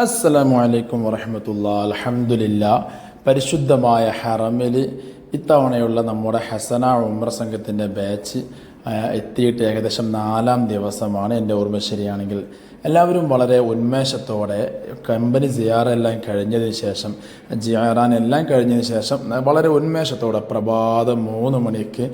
അസ്സലാമു അലൈക്കും വറഹമത്തുള്ള. അലഹമുല്ല പരിശുദ്ധമായ ഹറമിൽ ഇത്തവണയുള്ള നമ്മുടെ ഹസന ഉമ്ര സംഘത്തിന്റെ ബാച്ച് എത്തിയിട്ട് ഏകദേശം നാലാം ദിവസമാണ് എന്റെ ഓർമ്മ ശരിയാണെങ്കിൽ. എല്ലാവരും വളരെ ഉന്മേഷത്തോടെ കമ്പനി ജിയാറെല്ലാം കഴിഞ്ഞതിന് ശേഷം ജിയാറാൻ എല്ലാം കഴിഞ്ഞതിന് ശേഷം വളരെ ഉന്മേഷത്തോടെ പ്രഭാതം മൂന്ന് മണിക്ക്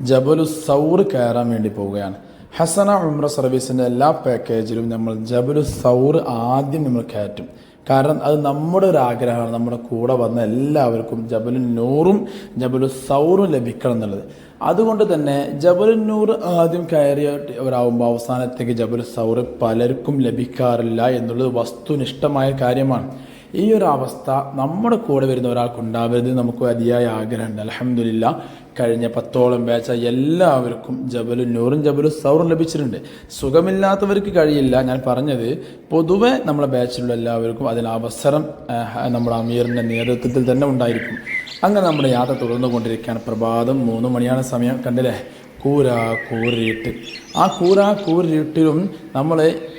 ജബലു സൗർ കയറാൻ വേണ്ടി പോവുകയാണ്. ഹസന ഉംറ സർവീസിന്റെ എല്ലാ പാക്കേജിലും നമ്മൾ ജബലു സൗർ ആദ്യം നമ്മൾ കയറ്റും. കാരണം അത് നമ്മുടെ ഒരു ആഗ്രഹമാണ്. നമ്മുടെ കൂടെ വന്ന എല്ലാവർക്കും ജബലു നൂറും ജബലു സൗറും ലഭിക്കണം എന്നുള്ളത്. അതുകൊണ്ട് തന്നെ ജബലു നൂർ ആദ്യം കയറിയവരാകുമ്പോൾ അവസാനത്തേക്ക് ജബലു സൗർ പലർക്കും ലഭിക്കാറില്ല എന്നുള്ളത് വസ്തുനിഷ്ഠമായ കാര്യമാണ്. ഈ ഒരു അവസ്ഥ നമ്മുടെ കൂടെ വരുന്ന ഒരാൾക്ക് ഉണ്ടാവരുത് നമുക്ക് അതിയായ ആഗ്രഹമുണ്ട്. അലഹമില്ല കഴിഞ്ഞ പത്തോളം ബാച്ച എല്ലാവർക്കും ജബലും നൂറും ജബലും സൗറും ലഭിച്ചിട്ടുണ്ട്. സുഖമില്ലാത്തവർക്ക് കഴിയില്ല. ഞാൻ പറഞ്ഞത് പൊതുവെ നമ്മളെ ബാച്ചിലുള്ള എല്ലാവർക്കും അതിന് അവസരം നമ്മുടെ അമീറിന്റെ നേതൃത്വത്തിൽ തന്നെ ഉണ്ടായിരിക്കും. അങ്ങനെ നമ്മുടെ യാത്ര തുടർന്നു തുടർന്നുകൊണ്ടിരിക്കുകയാണ്. പ്രഭാതം മൂന്ന് മണിയാണ് സമയം. കണ്ടില്ലേ? കൂര കൂരിട്ട്. ആ കൂരാ കൂരിട്ടിലും നമ്മൾ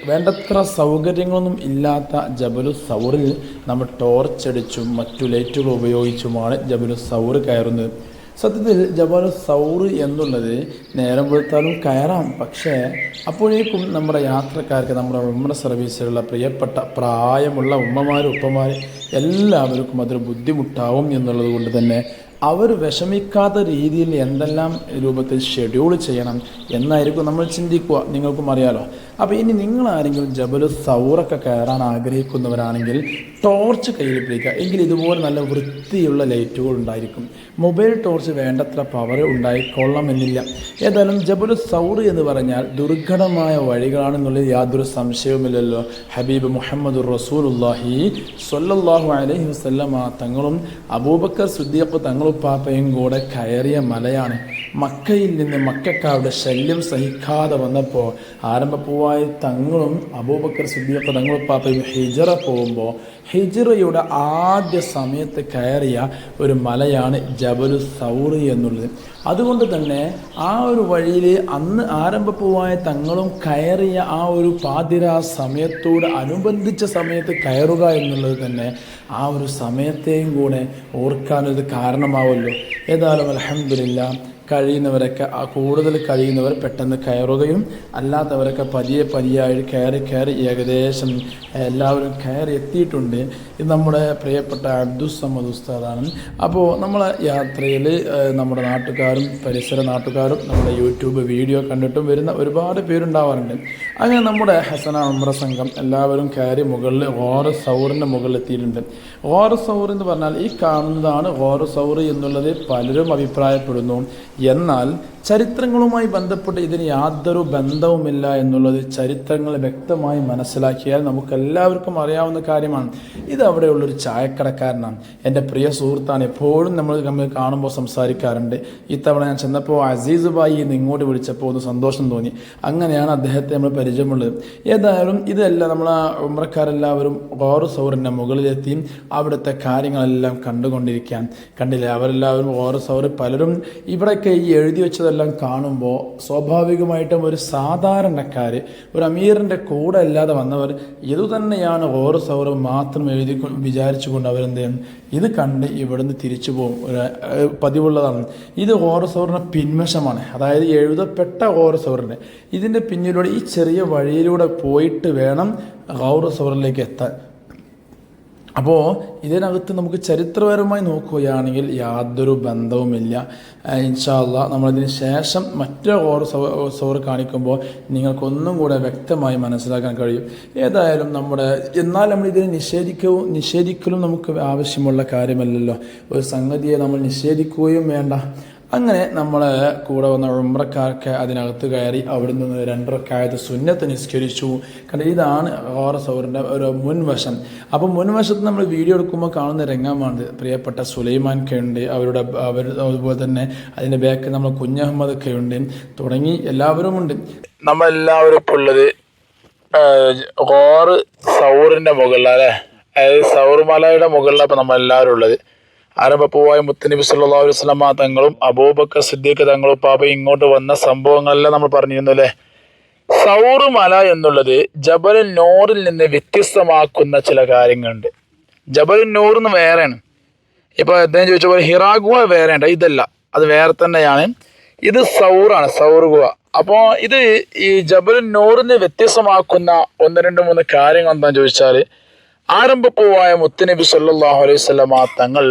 വേണ്ടത്ര സൗകര്യങ്ങളൊന്നും ഇല്ലാത്ത ജബലു സൗറിൽ നമ്മൾ ടോർച്ചടിച്ചും മറ്റു ലൈറ്റുകൾ ഉപയോഗിച്ചുമാണ് ജബലു സൗർ കയറുന്നത്. സത്യത്തിൽ ജബലു സൗർ എന്നുള്ളത് നേരം വെളുത്താലും കയറാം. പക്ഷേ അപ്പോഴേക്കും നമ്മുടെ യാത്രക്കാർക്ക് നമ്മുടെ ഉമ്മ സർവീസിലുള്ള പ്രിയപ്പെട്ട പ്രായമുള്ള ഉമ്മമാരും ഉപ്പമാരും എല്ലാവർക്കും അതൊരു ബുദ്ധിമുട്ടാവും എന്നുള്ളത് കൊണ്ട് തന്നെ അവർ വിഷമിക്കാത്ത രീതിയിൽ എന്തെല്ലാം രൂപത്തിൽ ഷെഡ്യൂൾ ചെയ്യണം എന്നായിരിക്കും നമ്മൾ ചിന്തിക്കുക. നിങ്ങൾക്കും അറിയാലോ. അപ്പോൾ ഇനി നിങ്ങൾ ആരെങ്കിലും ജബലു സൗറൊക്കെ കയറാൻ ആഗ്രഹിക്കുന്നവരാണെങ്കിൽ ടോർച്ച് കയ്യിൽ പിടിക്കുക. എങ്കിൽ ഇതുപോലെ നല്ല വൃത്തിയുള്ള ലൈറ്റുകൾ ഉണ്ടായിരിക്കും. മൊബൈൽ ടോർച്ച് വേണ്ടത്ര പവർ ഉണ്ടായിക്കൊള്ളണമെന്നില്ല. ഏതായാലും ജബലു സൗർ എന്ന് പറഞ്ഞാൽ ദുർഘടമായ വഴികളാണെന്നുള്ളിൽ യാതൊരു സംശയവുമില്ലല്ലോ. ഹബീബ് മുഹമ്മദ് റസൂലുല്ലാഹി സൊല്ലാഹു അലൈഹി വസല്ലമ തങ്ങളും അബൂബക്കർ സുദ്ദീഖ് തങ്ങളും പാപ്പയും കൂടെ കയറിയ മലയാണ് മക്കയിൽ നിന്ന് മക്കാരുടെ ശല്യം സഹിക്കാതെ വന്നപ്പോൾ ആരംഭപ്പൂവായി തങ്ങളും അബൂബക്കർ സുദ്ദീഖ് തങ്ങളും പാപ്പയും ഹിജറ പോകുമ്പോൾ ഹിജറയുടെ ആദ്യ സമയത്ത് കയറിയ ഒരു മലയാണ് ജബലു സൗറി എന്നുള്ളത്. അതുകൊണ്ട് തന്നെ ആ ഒരു വഴിയിൽ അന്ന് ആരംഭപ്പൂവായ തങ്ങളും കയറിയ ആ ഒരു പാതിര സമയത്തോട് അനുബന്ധിച്ച സമയത്ത് കയറുക എന്നുള്ളത് തന്നെ ആ ഒരു സമയത്തെയും കൂടെ ഓർക്കാനൊരു കാരണമാവല്ലോ ഏതായാലും അലഹമില്ല കഴിയുന്നവരൊക്കെ ആ കൂടുതൽ കഴിയുന്നവർ പെട്ടെന്ന് കയറുകയും അല്ലാത്തവരൊക്കെ പതിയെ പതിയായി കയറി കയറി ഏകദേശം എല്ലാവരും കയറി എത്തിയിട്ടുണ്ട്. ഇത് നമ്മുടെ പ്രിയപ്പെട്ട അബ്ദുസമ്മദ് ഉസ്താദാണ്. അപ്പോൾ നമ്മളെ യാത്രയിൽ നമ്മുടെ നാട്ടുകാരും പരിസര നാട്ടുകാരും നമ്മുടെ യൂട്യൂബ് വീഡിയോ കണ്ടിട്ടും വരുന്ന ഒരുപാട് പേരുണ്ടാവാറുണ്ട്. അങ്ങനെ നമ്മുടെ ഹസന ഉമ്ര സംഘം എല്ലാവരും കയറി മുകളിൽ ഓറ് സൗറിന്റെ മുകളിൽ എത്തിയിട്ടുണ്ട് ഓറ് സൗർ എന്ന് പറഞ്ഞാൽ ഈ കാണുന്നതാണ് ഓറ് സൗർ എന്നുള്ളത് പലരും അഭിപ്രായപ്പെടുന്നു. എന്നാൽ ചരിത്രങ്ങളുമായി ബന്ധപ്പെട്ട് ഇതിന് യാതൊരു ബന്ധവുമില്ല എന്നുള്ളത് ചരിത്രങ്ങൾ വ്യക്തമായി മനസ്സിലാക്കിയാൽ നമുക്ക് എല്ലാവർക്കും അറിയാവുന്ന കാര്യമാണ്. ഇത് അവിടെയുള്ളൊരു ചായക്കടക്കാരനാണ്. എന്റെ പ്രിയ സുഹൃത്താണ്. എപ്പോഴും നമ്മൾ നമ്മൾ കാണുമ്പോൾ സംസാരിക്കാറുണ്ട്. ഇത്തവണ ഞാൻ ചെന്നപ്പോൾ അസീസ് ബായി ഇന്ന് ഇങ്ങോട്ട് വിളിച്ചപ്പോൾ ഒന്ന് സന്തോഷം തോന്നി. അങ്ങനെയാണ് അദ്ദേഹത്തെ നമ്മൾ പരിചയമുള്ളത്. ഏതായാലും ഇതല്ല നമ്മൾ ആ ഉമ്രക്കാരെല്ലാവരും ഓറു സൗറിന്റെ മുകളിലെത്തി അവിടുത്തെ കാര്യങ്ങളെല്ലാം കണ്ടുകൊണ്ടിരിക്കാൻ കണ്ടില്ല? അവരെല്ലാവരും ഓറു സൗറ് പലരും ഇവിടെയൊക്കെ ഈ എഴുതി വെച്ചതെല്ലാം കാണുമ്പോൾ സ്വാഭാവികമായിട്ടും ഒരു സാധാരണക്കാർ ഒരു അമീറിന്റെ കൂടെ അല്ലാതെ വന്നവർ ഇതുതന്നെയാണ് ഓരോ സൗരവും മാത്രം എഴുതി വിചാരിച്ചു വിചാരിച്ചുകൊണ്ട് അവരെന്ത് ചെയ്യും ഇത് കണ്ട് ഇവിടുന്ന് തിരിച്ചു പോകും. ഒരു പതിവുള്ളതാണ്. ഇത് ഓരോ സൗറിന്റെ പിൻവശമാണ്. അതായത് എഴുതപ്പെട്ട ഓരോ സൗറിന്റെ ഇതിന്റെ പിന്നിലൂടെ ഈ ചെറിയ വഴിയിലൂടെ പോയിട്ട് വേണം ഗൗറ സൗറിലേക്ക് എത്താൻ. അപ്പോൾ ഇതിനകത്ത് നമുക്ക് ചരിത്രപരമായി നോക്കുകയാണെങ്കിൽ യാതൊരു ബന്ധവുമില്ല. ഇൻഷാല്ല നമ്മളതിന് ശേഷം മറ്റൊരു ഓർ സൗർ കാണിക്കുമ്പോൾ നിങ്ങൾക്കൊന്നും കൂടെ വ്യക്തമായി മനസ്സിലാക്കാൻ കഴിയും. ഏതായാലും നമ്മുടെ എന്നാൽ നമ്മളിതിനെ നിഷേധിക്കവും നിഷേധിക്കലും നമുക്ക് ആവശ്യമുള്ള കാര്യമല്ലല്ലോ. ഒരു സംഗതിയെ നമ്മൾ നിഷേധിക്കുകയും വേണ്ട. അങ്ങനെ നമ്മൾ കൂടെ വന്ന ഉമ്രക്കാർക്ക് അതിനകത്ത് കയറി അവിടെ നിന്ന് രണ്ടരക്കായത് സുന്നത്ത് നിസ്കരിച്ചു. കാരണം ഇതാണ് ഓറ സൗറിന്റെ ഒരു മുൻവശം. അപ്പോൾ മുൻവശത്ത് നമ്മൾ വീഡിയോ എടുക്കുമ്പോൾ കാണുന്ന രംഗമാണ് പ്രിയപ്പെട്ട സുലൈമാൻ കയുണ്ട് അവരുടെ അവർ അതുപോലെ തന്നെ അതിന്റെ ബാക്ക് നമ്മൾ കുഞ്ഞഹമ്മദ് ഒക്കെ ഉണ്ട് തുടങ്ങി എല്ലാവരും ഉണ്ട് നമ്മളെല്ലാവരും ഇപ്പോൾ ഉള്ളത് ഓർ സൗറിന്റെ മുകളിലാണ് അതായത് സൗർമലയുടെ മുകളിലാണ് ഇപ്പം നമ്മളെല്ലാവരും ഉള്ളത്. ആരംഭപ്പൂവായ മുത്തനബി സല്ലല്ലാഹു അലൈഹി വസല്ലമ തങ്ങളും അബൂബക്കർ സിദ്ദീഖ് തങ്ങളും പാപ്പ ഇങ്ങോട്ട് വന്ന സംഭവങ്ങളെല്ലാം നമ്മൾ പറഞ്ഞിരുന്നു അല്ലേ? സൗറു മല എന്നുള്ളത് ജബൽ നോറിൽ നിന്ന് വ്യത്യസ്തമാക്കുന്ന ചില കാര്യങ്ങളുണ്ട്. ജബൽ നൂറിന്ന് വേറെയാണ്. ഇപ്പൊ അദ്ദേഹം ചോദിച്ച പോലെ ഹിറാ ഗുഹ വേറെ ഉണ്ട് ഇതല്ല. അത് വേറെ തന്നെയാണ്. ഇത് സൗറാണ്. സൗർ ഗുഹ. അപ്പോൾ ഇത് ഈ ജബൽ നൂറിനെ വ്യത്യസ്തമാക്കുന്ന ഒന്ന് രണ്ട് മൂന്ന് കാര്യങ്ങൾ എന്താണെന്ന് ചോദിച്ചാൽ ആരംഭപ്പൂവായ മുത്തനബി സല്ലാഹു അലൈഹി വസല്ലമ തങ്ങൾ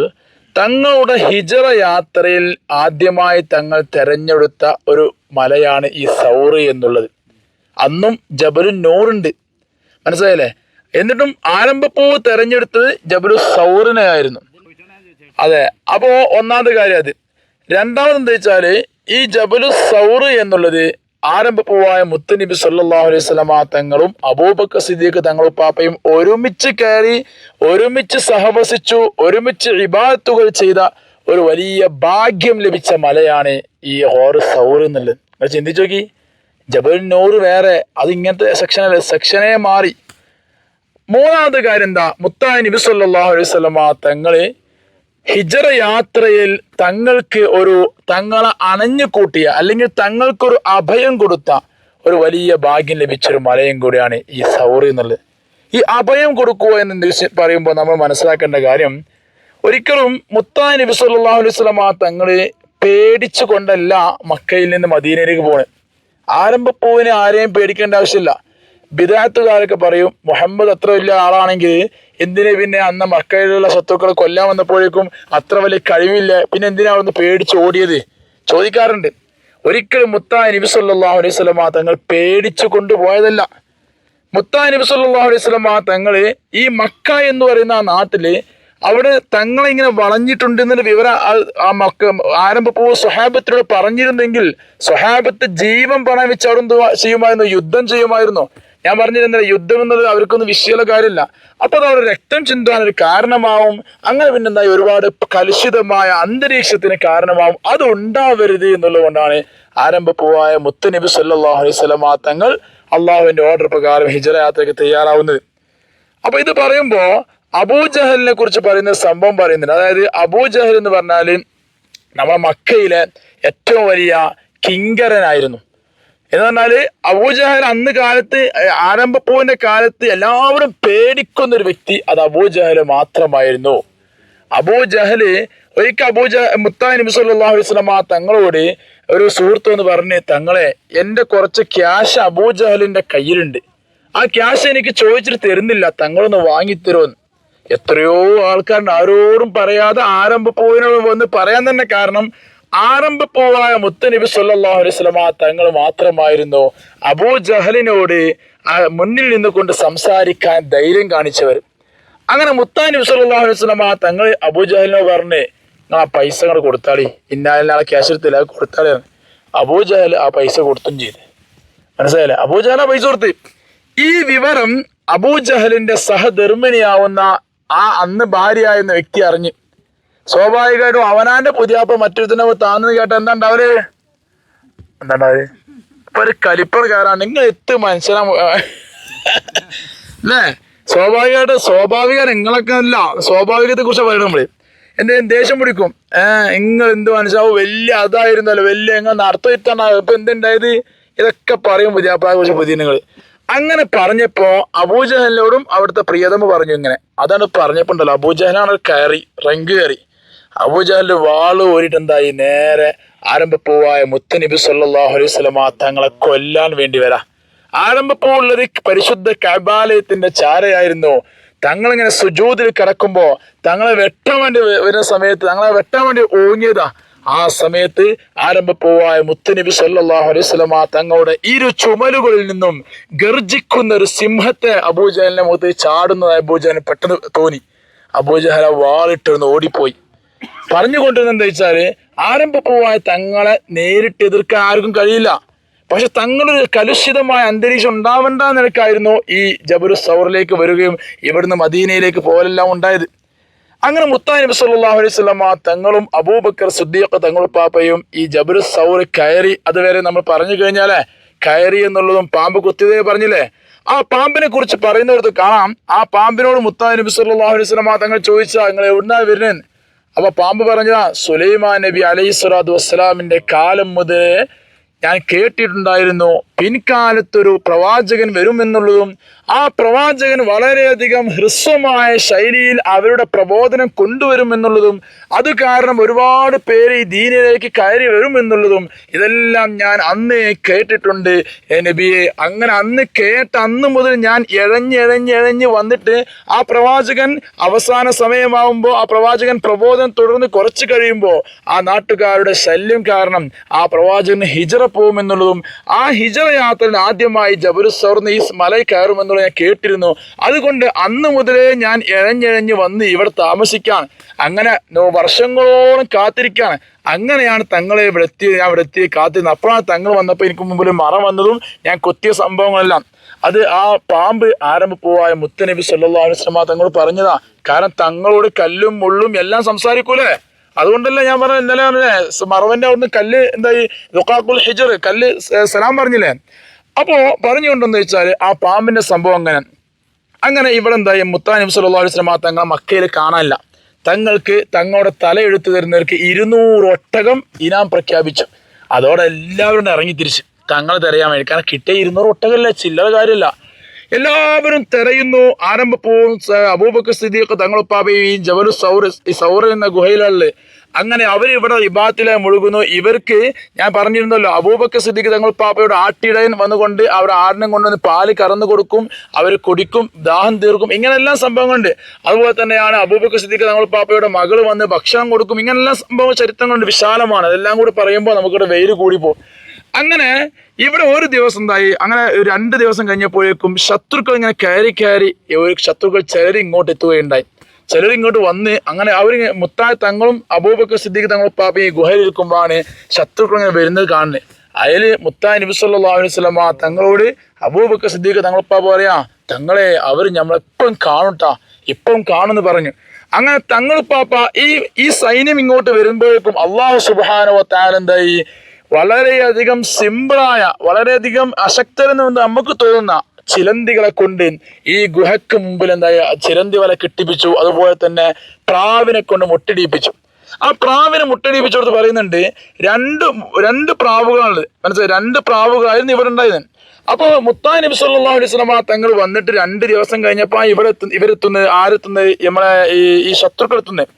തങ്ങളുടെ ഹിജറ യാത്രയിൽ ആദ്യമായി തങ്ങൾ തെരഞ്ഞെടുത്ത ഒരു മലയാണ് ഈ സൗറ് എന്നുള്ളത്. അന്നും ജബലു നൂറുണ്ട്. മനസ്സിലായില്ലേ? എന്നിട്ടും ആരംഭപ്പൂവ് തെരഞ്ഞെടുത്തത് ജബലു സൗറിനെ ആയിരുന്നു അതെ അപ്പോ ഒന്നാമത്തെ കാര്യം അത്. രണ്ടാമത് എന്താ വെച്ചാൽ ഈ ജബലു സൗറ് എന്നുള്ളത് ആരംഭപ്പൂവായ മുത്തനബി സല്ലല്ലാഹു അലൈഹി വസല്ലമ തങ്ങളും അബൂബക്ക സിദ്ദീഖ് തങ്ങളും പാപ്പയും ഒരുമിച്ച് കയറി ഒരുമിച്ച് സഹവസിച്ചു ഒരുമിച്ച് ഇബാത്തുകൾ ചെയ്ത ഒരു വലിയ ഭാഗ്യം ലഭിച്ച മലയാണ് ഈ ഹോറ് സൗർ എന്നുള്ളത്. നിങ്ങൾ ചിന്തിച്ചു നോക്കി ജബൽ നൂറ് വേറെ അത് ഇങ്ങനത്തെ സെക്ഷനല്ല സെക്ഷനെ മാറി. മൂന്നാമത്തെ കാര്യം എന്താ? മുത്തായ നബി സല്ലല്ലാഹു അലൈഹി വസല്ലമ തങ്ങൾ ഹിജറ യാത്രയിൽ തങ്ങൾക്ക് ഒരു തങ്ങളെ അണഞ്ഞു കൂട്ടിയ അല്ലെങ്കിൽ തങ്ങൾക്കൊരു അഭയം കൊടുത്ത ഒരു വലിയ ഭാഗ്യം ലഭിച്ചൊരു മലയും കൂടിയാണ് ഈ സൗറി എന്നുള്ളത്. ഈ അഭയം കൊടുക്കുക എന്ന് പറയുമ്പോൾ നമ്മൾ മനസ്സിലാക്കേണ്ട കാര്യം ഒരിക്കലും മുത്താൻ നബി സല്ലല്ലാഹു അലൈഹി വസല്ലമ തങ്ങളെ പേടിച്ചു കൊണ്ടല്ല മക്കയിൽ നിന്ന് മദീനയിലേക്ക് പോണത് ആരംഭപ്പൂവിന് ആരെയും പേടിക്കേണ്ട ആവശ്യമില്ല. ബിദാത്തുകാരൊക്കെ പറയും മുഹമ്മദ് അത്ര വലിയ ആളാണെങ്കിൽ എന്തിനെ പിന്നെ അന്ന് മക്കയിലുള്ള ശത്രുക്കളെ കൊല്ലാൻ വന്നപ്പോഴേക്കും അത്ര വലിയ കഴിവില്ല? പിന്നെ എന്തിനാ അവിടുന്ന് പേടിച്ച് ഓടിയത്? ചോദിക്കാറുണ്ട്. ഒരിക്കലും മുത്താ നബി സല്ലല്ലാഹു അലൈഹി വസല്ലമ തങ്ങൾ പേടിച്ചു കൊണ്ടുപോയതല്ല. മുത്താ നബി സല്ലല്ലാഹു അലൈഹി വസല്ലമ തങ്ങൾ ഈ മക്ക എന്ന് പറയുന്ന ആ നാട്ടിൽ അവിടെ തങ്ങളെ ഇങ്ങനെ വളഞ്ഞിട്ടുണ്ടെന്നൊരു വിവരം ആ- മക്ക ആരംഭപ്പോ സ്വഹാബത്തിനോട് പറഞ്ഞിരുന്നെങ്കിൽ സ്വഹാബത്ത് ജീവൻ പണം വെച്ച് അവിടെ ചെയ്യുമായിരുന്നു യുദ്ധം ചെയ്യുമായിരുന്നു. ഞാൻ പറഞ്ഞിരുന്നില്ല യുദ്ധം എന്നത് അവർക്കൊന്നും വിഷയമുള്ള കാര്യമില്ല. അപ്പൊ അത് അവരുടെ രക്തം ചിന്താൻ ഒരു കാരണമാവും. അങ്ങനെ പിന്നെന്തായി? ഒരുപാട് കലുഷിതമായ അന്തരീക്ഷത്തിന് കാരണമാവും. അത് ഉണ്ടാവരുത് എന്നുള്ളതുകൊണ്ടാണ് ആരംഭപ്പൂവായ മുത്തനബി സല്ലല്ലാഹു അലൈഹി സ്വലമാ തങ്ങൾ അള്ളാഹുവിന്റെ ഓർഡർ പ്രകാരം ഹിജറ യാത്രയ്ക്ക് തയ്യാറാവുന്നത്. അപ്പൊ ഇത് പറയുമ്പോൾ അബൂജഹലിനെ കുറിച്ച് പറയുന്ന സംഭവം പറയുന്നുണ്ട്. അതായത് അബൂജഹൽ എന്ന് പറഞ്ഞാൽ നമ്മുടെ മക്കയിലെ ഏറ്റവും വലിയ കിങ്കരനായിരുന്നു. എന്ന് പറഞ്ഞാൽ അബൂജഹൽ അന്ന് കാലത്ത് ആരംഭപ്പൂവിന്റെ കാലത്ത് എല്ലാവരും പേടിക്കുന്ന ഒരു വ്യക്തി അത് അബൂജഹൽ മാത്രമായിരുന്നു. അബൂജഹൽ ഒരിക്കൽ അബൂജ മുത്താൻ നബി സല്ലല്ലാഹു അലൈഹി തങ്ങളോട് ഒരു സുഹൃത്ത് എന്ന് പറഞ്ഞ് തങ്ങളെ എന്റെ കുറച്ച് ക്യാഷ് അബൂജഹലിന്റെ കയ്യിലുണ്ട്. ആ ക്യാഷ് എനിക്ക് ചോദിച്ചിട്ട് തരുന്നില്ല. തങ്ങളൊന്ന് വാങ്ങിത്തരുമെന്ന് എത്രയോ ആൾക്കാരുണ്ട്. ആരോടും പറയാതെ ആരംഭപ്പൂവിനോട് വന്ന് പറയാൻ തന്നെ കാരണം ആരംഭപ്പൂവായ മുത്തനബി വസല്ലമ തങ്ങൾ മാത്രമായിരുന്നു. അബൂ ജഹലിനോട് മുന്നിൽ നിന്നുകൊണ്ട് സംസാരിക്കാൻ ധൈര്യം കാണിച്ചവർ. അങ്ങനെ മുത്താനബി സല്ലല്ലാഹു അലൈഹി വസല്ലമ തങ്ങൾ അബൂ ജഹലിനോട് പറഞ്ഞ് നിങ്ങൾ ആ പൈസ അങ്ങോട്ട് കൊടുത്താളി. ഇന്നാലിനാളെ ക്യാഷ് എടുത്തില്ല കൊടുത്താളി അബൂ ജഹൽ ആ പൈസ കൊടുത്തും ചെയ്ത്. മനസ്സിലായില്ലേ? അബൂ ജഹൽ ആ പൈസ കൊടുത്ത്. ഈ വിവരം അബൂ ജഹലിന്റെ സഹധർമ്മിണിയാവുന്ന ആ അന്ന് ഭാര്യയായിരുന്ന വ്യക്തി അറിഞ്ഞ്. സ്വാഭാവികമായിട്ടും അവനാന്റെ പുതിയാപ്പ മറ്റൊരുത്തിനെ താന്നു കേട്ട എന്താ ഉണ്ടാവൽ? എന്താ ഉണ്ടാവൽ? ഇപ്പൊ ഒരു കലിപ്പർ കയറാണ് നിങ്ങൾ എത്ത് മനുഷ്യനാ സ്വാഭാവികമായിട്ട് സ്വാഭാവിക നിങ്ങളൊക്കെ അല്ല സ്വാഭാവികത്തെ കുറിച്ച് പറയണം നമ്മൾ. എന്റെ ദേഷ്യം പിടിക്കും. ഏഹ് നിങ്ങൾ എന്ത് മനസ്സിലാവും വലിയ അതായിരുന്നല്ലോ വലിയ എങ്ങനെ നടത്തു ഇപ്പൊ എന്തുണ്ടായത് ഇതൊക്കെ പറയും പുതിയാപ്പായെ കുറിച്ച് പുതിയ നിങ്ങൾ. അങ്ങനെ പറഞ്ഞപ്പോ അബൂജഹലിനോടും അവിടുത്തെ പ്രിയതമ പറഞ്ഞു ഇങ്ങനെ. അതാണ് പറഞ്ഞപ്പോ ഉണ്ടല്ലോ അബൂജഹലാണ് കയറി റങ്ക് കയറി. അബൂജഹലിന്റെ വാൾ ഓരിട്ട് എന്തായി നേരെ ആരംഭപ്പൂവായ മുത്തനബി സല്ലല്ലാഹു അലൈഹി തങ്ങളെ കൊല്ലാൻ വേണ്ടി വരാ. ആരംഭപ്പൂവുള്ളത് പരിശുദ്ധ കബാലയത്തിന്റെ ചാരയായിരുന്നു. തങ്ങളിങ്ങനെ സുജൂതിൽ കിടക്കുമ്പോ തങ്ങളെ വെട്ടാൻ വേണ്ടി വരുന്ന സമയത്ത് തങ്ങളെ വെട്ടാൻ വേണ്ടി ഓങ്ങിയതാ ആ സമയത്ത് ആരംഭപ്പൂവായ മുത്തനബി സല്ലാഹു അലൈഹി വസല്ലമ തങ്ങളുടെ ഇരു ചുമലുകളിൽ നിന്നും ഗർജിക്കുന്ന ഒരു സിംഹത്തെ അബൂജാലിനെ മുഖത്ത് ചാടുന്നതായി അബൂജഹലിന് പെട്ടെന്ന് തോന്നി. അബൂജഹൽ വാളിട്ടിരുന്ന് ഓടിപ്പോയി. പറഞ്ഞുകൊണ്ടിരുന്നത് എന്താ വെച്ചാൽ ആരംഭപ്പൂവായ തങ്ങളെ നേരിട്ട് എതിർക്കാൻ ആർക്കും കഴിയില്ല. പക്ഷെ തങ്ങളൊരു കലുഷിതമായ അന്തരീക്ഷം ഉണ്ടാവേണ്ട നിലക്കായിരുന്നു ഈ ജബുരു സൗറിലേക്ക് വരികയും ഇവിടുന്ന് മദീനയിലേക്ക് പോലെല്ലാം ഉണ്ടായത്. അങ്ങനെ മുത്താൻ നബി സല്ലല്ലാഹു അലൈഹി വസല്ലമ തങ്ങളും അബൂബക്കർ സുദ്ദീഖ് തങ്ങളും പാപ്പയും ഈ ജബുരു സൗർ കയറി അതുവരെ നമ്മൾ പറഞ്ഞു കഴിഞ്ഞാലേ കയറി എന്നുള്ളതും പാമ്പ് കുത്തിയതേ പറഞ്ഞില്ലേ? ആ പാമ്പിനെ കുറിച്ച് പറയുന്നിടത്ത് കാണാം. ആ പാമ്പിനോട് മുത്താൻ നബി സല്ലല്ലാഹു അലൈഹി വസല്ലമ തങ്ങൾ ചോദിച്ചാൽ നിങ്ങൾ എവിടുന്നാ വരുന്നത് അപ്പൊ പാമ്പ് പറഞ്ഞതാ സുലൈമാൻ നബി അലൈഹി സ്വലാത്തു വസ്സലാമിന്റെ കാലം മുതൽ ഞാൻ കേട്ടിട്ടുണ്ടായിരുന്നു. പിൻകാലത്തൊരു പ്രവാചകൻ വരുമെന്നുള്ളതും ആ പ്രവാചകൻ വളരെയധികം ഹ്രസ്വമായ ശൈലിയിൽ അവരുടെ പ്രബോധനം കൊണ്ടുവരുമെന്നുള്ളതും അത് കാരണം ഒരുപാട് പേര് ഈ ദീനിലേക്ക് കയറി വരുമെന്നുള്ളതും ഇതെല്ലാം ഞാൻ അന്നേ കേട്ടിട്ടുണ്ട്. നബിയെ അങ്ങനെ അന്ന് കേട്ട അന്ന് മുതൽ ഞാൻ എഴഞ്ഞെഴഞ്ഞെഴഞ്ഞ് വന്നിട്ട് ആ പ്രവാചകൻ അവസാന സമയമാവുമ്പോൾ ആ പ്രവാചകൻ പ്രബോധനം തുടർന്ന് കുറച്ച് കഴിയുമ്പോൾ ആ നാട്ടുകാരുടെ ശല്യം കാരണം ആ പ്രവാചകന് ഹിജറ പോകുമെന്നുള്ളതും ആ ഹിജറ യാത്രയിൽ ആദ്യമായി ജബരുസൗർന്ന് ഈ മലയിൽ കയറുമെന്നുള്ളത് ഞാൻ കേട്ടിരുന്നു. അതുകൊണ്ട് അന്ന് മുതലേ ഞാൻ എഴഞ്ഞെഴഞ്ഞ് വന്ന് ഇവിടെ താമസിക്കാൻ അങ്ങനെ വർഷങ്ങളോളം കാത്തിരിക്കാൻ അങ്ങനെയാണ് തങ്ങളെ ഇവിടെ എത്തി ഞാൻ ഇവിടെ എത്തി കാത്തിരുന്നത്. അപ്പോഴാണ് തങ്ങൾ വന്നപ്പോൾ എനിക്ക് മുമ്പിൽ മറ വന്നതും ഞാൻ കൊത്തിയ സംഭവങ്ങളെല്ലാം. അത് ആ പാമ്പ് ആരംഭപ്പൂവായ മുത്തനബി സല്ലല്ലാഹു അലൈഹി തങ്ങൾ പറഞ്ഞതാ. കാരണം തങ്ങളോട് കല്ലും മുള്ളും എല്ലാം സംസാരിക്കൂലേ? അതുകൊണ്ടല്ലേ ഞാൻ പറഞ്ഞ ഇന്നലെ പറഞ്ഞേ മറവന്റെ അവിടുന്ന് കല്ല് എന്തായി? ദുഃഖാക്കുൽ ഹിജർ കല്ല് സലാം പറഞ്ഞില്ലേ? അപ്പോ പറഞ്ഞുകൊണ്ടെന്ന് വെച്ചാൽ ആ പാമ്പിന്റെ സംഭവം അങ്ങനെ. അങ്ങനെ ഇവിടെ എന്തായി? മുത്താനബി സല്ലല്ലാഹു അലൈഹി വസല്ലമ തങ്ങൾ മക്കയിൽ കാണാനില്ല. തങ്ങൾക്ക് തങ്ങളുടെ തല എടുത്തു തരുന്നവർക്ക് ഇരുന്നൂറ് ഒട്ടകം ഇനാം പ്രഖ്യാപിച്ചു. അതോടെ എല്ലാവരും ഇറങ്ങി തിരിച്ചു. തങ്ങൾ തിരയാൻ വേണ്ടി. കാരണം കിട്ടിയ ഇരുന്നൂറ് ഒട്ടകമല്ല? ചില്ലറ കാര്യമല്ല. എല്ലാവരും തിരയുന്നു. ആരംഭപ്പൂവും അബൂബക്കർ സ്ഥിതിയൊക്കെ തങ്ങളുപ്പാബയും ജബലു സൗർ ഈ സൗർ എന്ന ഗുഹയിലുള്ള അങ്ങനെ അവർ ഇവിടെ ഇബാത്തിലെ മുഴുകുന്നു. ഇവർക്ക് ഞാൻ പറഞ്ഞിരുന്നല്ലോ അബൂബക്കർ സിദ്ദിഖ് തങ്ങൾ പാപ്പയുടെ ആട്ടിടയൻ വന്നുകൊണ്ട് അവർ ആടിനെ കൊണ്ടുവന്ന് പാൽ കറന്നു കൊടുക്കും അവർ കുടിക്കും ദാഹം തീർക്കും. ഇങ്ങനെയെല്ലാം സംഭവങ്ങളുണ്ട്. അതുപോലെ തന്നെയാണ് അബൂബക്കർ സിദ്ദിഖ് തങ്ങൾ പാപ്പയുടെ മകൾ വന്ന് ഭക്ഷണം കൊടുക്കും. ഇങ്ങനെല്ലാം സംഭവ ചരിത്രങ്ങളുണ്ട്. വിശാലമാണ്. അതെല്ലാം കൂടി പറയുമ്പോൾ നമുക്കിവിടെ വെയിൽ കൂടിപ്പോകും അങ്ങനെ ഇവിടെ ഒരു ദിവസം എന്തായി? അങ്ങനെ രണ്ട് ദിവസം കഴിഞ്ഞപ്പോഴേക്കും ശത്രുക്കൾ ഇങ്ങനെ കയറി കയറി ഒരു ശത്രുക്കൾ ചിലർ ഇങ്ങോട്ട് എത്തുകയുണ്ടായി. ചിലർ ഇങ്ങോട്ട് വന്ന് അങ്ങനെ അവർ മുത്തായ തങ്ങളും അബൂബക്കർ സിദ്ദീഖ് തങ്ങളും പാപ്പ ഈ ഗുഹയിൽ ഇരിക്കുമ്പോഴാണ് ശത്രുക്കൾ ഇങ്ങനെ വരുന്നത് കാണുന്നത്. അതിൽ മുത്തായ നബി സല്ലല്ലാഹു അലൈഹി വസല്ലമ തങ്ങളോട് അബൂബക്കർ സിദ്ദീഖ് തങ്ങളുപ്പാപ്പ പറയാ തങ്ങളെ അവർ നമ്മളെപ്പം കാണുട്ടാ ഇപ്പം കാണുമെന്ന് പറഞ്ഞു. അങ്ങനെ തങ്ങൾ പാപ്പ ഈ ഈ സൈന്യം ഇങ്ങോട്ട് വരുമ്പോഴേക്കും അള്ളാഹു സുബാനോ താരെന്തായി വളരെയധികം സിമ്പിളായ വളരെയധികം അശക്തരെന്ന് നമുക്ക് തോന്നുന്ന ചിലന്തികളെ കൊണ്ട് ഈ ഗുഹയ്ക്ക് മുമ്പിൽ എന്തായ ചിലന്തി വല കെട്ടിപ്പിച്ചു അതുപോലെ തന്നെ പ്രാവിനെ കൊണ്ട് മുട്ടടിപ്പിച്ചു. ആ പ്രാവിനെ മുട്ടടിപ്പിച്ചു കൊടുത്ത് പറയുന്നുണ്ട് രണ്ട് രണ്ട് പ്രാവുകളാണ് മനസ്സിലായി? രണ്ട് പ്രാവുകളായിരുന്നു ഇവരുണ്ടായത് അപ്പോൾ മുത്താൻ നബി സല്ലല്ലാഹു അലൈഹി വസല്ലമ തങ്ങൾ വന്നിട്ട് രണ്ട് ദിവസം കഴിഞ്ഞപ്പോൾ ഇവരെത്തു ഇവരെത്തുന്നത് ആരെത്തുന്നത് നമ്മളെ ഈ എത്തുന്നത്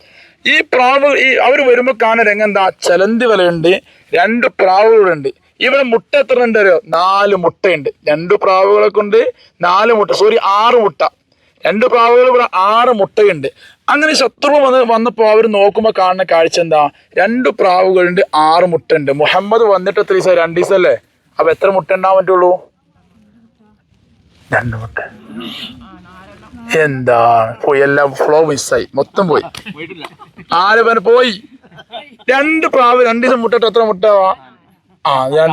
ഈ പ്രാവ് ഈ അവർ വരുമ്പോൾ കാണുന്ന രംഗെന്താ ചലന്തി വലയുണ്ട് രണ്ട് പ്രാവുകളുണ്ട്. ഇവിടെ മുട്ട എത്ര ഉണ്ട് അറിയോ? നാല് മുട്ടയുണ്ട്. രണ്ട് പ്രാവുകളെ കൊണ്ട് നാല് മുട്ട. സോറി ആറ് മുട്ട. രണ്ട് പ്രാവുകൾ ഇവിടെ ആറ് മുട്ടയുണ്ട്. അങ്ങനെ ശത്രു വന്ന് വന്നപ്പോൾ അവർ നോക്കുമ്പോൾ കാണുന്ന കാഴ്ച എന്താ? രണ്ട് പ്രാവുകളുണ്ട് ആറ് മുട്ടയുണ്ട്. മുഹമ്മദ് വന്നിട്ട് എത്ര ദിവസം രണ്ട് ദിവസം അല്ലേ അപ്പൊ എത്ര മുട്ട ഉണ്ടാവാൻ പറ്റുള്ളൂ? രണ്ട് മുട്ട. എന്താണ് പോയി എല്ലാം ഫ്ലോ മിസ്സായി മൊത്തം പോയി. ആര് പേര് പോയി? രണ്ട് പ്രാവ് രണ്ട് ദിവസം മുട്ടട്ട് എത്ര മുട്ട? ആ ഞാൻ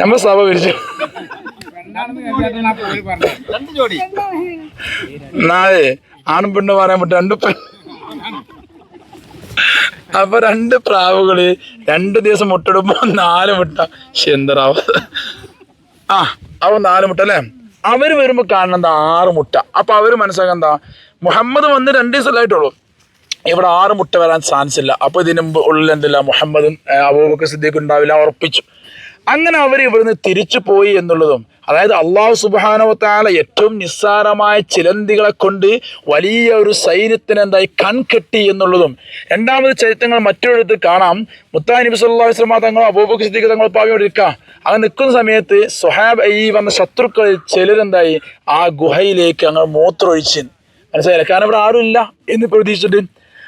നമ്മൾ സഭ വിരിച്ചു നാളെ ആണും പെണ്ണും പറയാൻ പറ്റും. രണ്ട് പെ അപ്പൊ രണ്ട് പ്രാവുകൾ രണ്ട് ദിവസം മുട്ടിടുമ്പോ നാല് മുട്ട. ശെന്തറാവ് ആ അവ നാല് മുട്ട അല്ലേ? അവർ വരുമ്പോ കാണണം എന്താ ആറ് മുട്ട. അപ്പൊ അവർ മനസ്സിലാക്കാൻ എന്താ? മുഹമ്മദ് വന്ന് രണ്ട് ദിവസമല്ലായിട്ടുള്ളൂ ഇവിടെ ആറ് മുട്ട വരാൻ ചാൻസ് ഇല്ല. അപ്പൊ ഇതിന് മുമ്പ് ഉള്ളിൽ എന്തില്ല? മുഹമ്മദും അബൂബക്കർ സിദ്ദീഖ് ഉണ്ടാവില്ല ഉറപ്പിച്ചു. അങ്ങനെ അവർ ഇവിടുന്ന് തിരിച്ചു പോയി എന്നുള്ളതും അതായത് അള്ളാഹു സുബാനവത്താല ഏറ്റവും നിസ്സാരമായ ചിലന്തികളെ കൊണ്ട് വലിയ ഒരു സൈന്യത്തിന് എന്തായി കൺകെട്ടി എന്നുള്ളതും. രണ്ടാമത് ചരിത്രങ്ങൾ മറ്റൊരിടത്ത് കാണാം. മുത്താ നബി സല്ലല്ലാഹു അലൈഹി വസല്ലം തങ്ങൾ അബൂബക്കർ സിദ്ദീഖ് തങ്ങൾ പാവിയോട് ഇരിക്കുക അങ്ങനെ നിൽക്കുന്ന സമയത്ത് സുഹാബ് ഈ വന്ന ശത്രുക്കളിൽ ചിലരെന്തായി ആ ഗുഹയിലേക്ക് അങ്ങ് മൂത്രമൊഴിച്ച്. മനസ്സിലായില്ല? കാരണം ഇവിടെ ആരുമില്ല എന്ന് പ്രതീക്ഷിച്ചിട്ട്.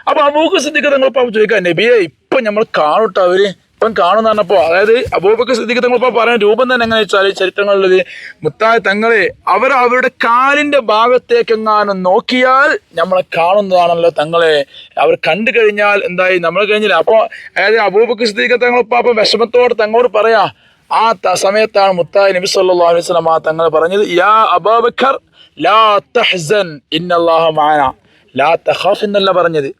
അപ്പൊ അബൂബക്കർ സിദ്ദീഖ് തങ്ങൾ പാവ ചോദിക്കാം നബിയെ ഇപ്പൊ നമ്മൾ കാണട്ടെ അവർ? ഇപ്പം കാണുന്ന പറഞ്ഞപ്പോ അതായത് അബൂബക്കർ സിദ്ദീഖ് തങ്ങൾ പാപ്പ പറയാൻ രൂപം തന്നെ എങ്ങനെ വെച്ചാൽ ചരിത്രങ്ങളിലത് മുത്തായ തങ്ങളെ അവർ അവരുടെ കാലിന്റെ ഭാഗത്തേക്കെങ്ങാനും നോക്കിയാൽ നമ്മളെ കാണുന്നതാണല്ലോ തങ്ങളെ. അവർ കണ്ടു കഴിഞ്ഞാൽ എന്തായി? നമ്മൾ കഴിഞ്ഞില്ല. അപ്പോൾ അതായത് അബൂബക്കർ സിദ്ദീഖ് തങ്ങൾ അപ്പം വിഷമത്തോട് തങ്ങളോട് പറയാ ആ ത- സമയത്താണ് മുത്തായ നബി സല്ലാ അലൈഹി സ്വലം ആ തങ്ങൾ പറഞ്ഞത് യാ അബൂബക്കർ ലാ തഹ്സൻ ഇന്നല്ലാഹ മാന ലാ തഹാഫ് എന്നല്ല പറഞ്ഞത്.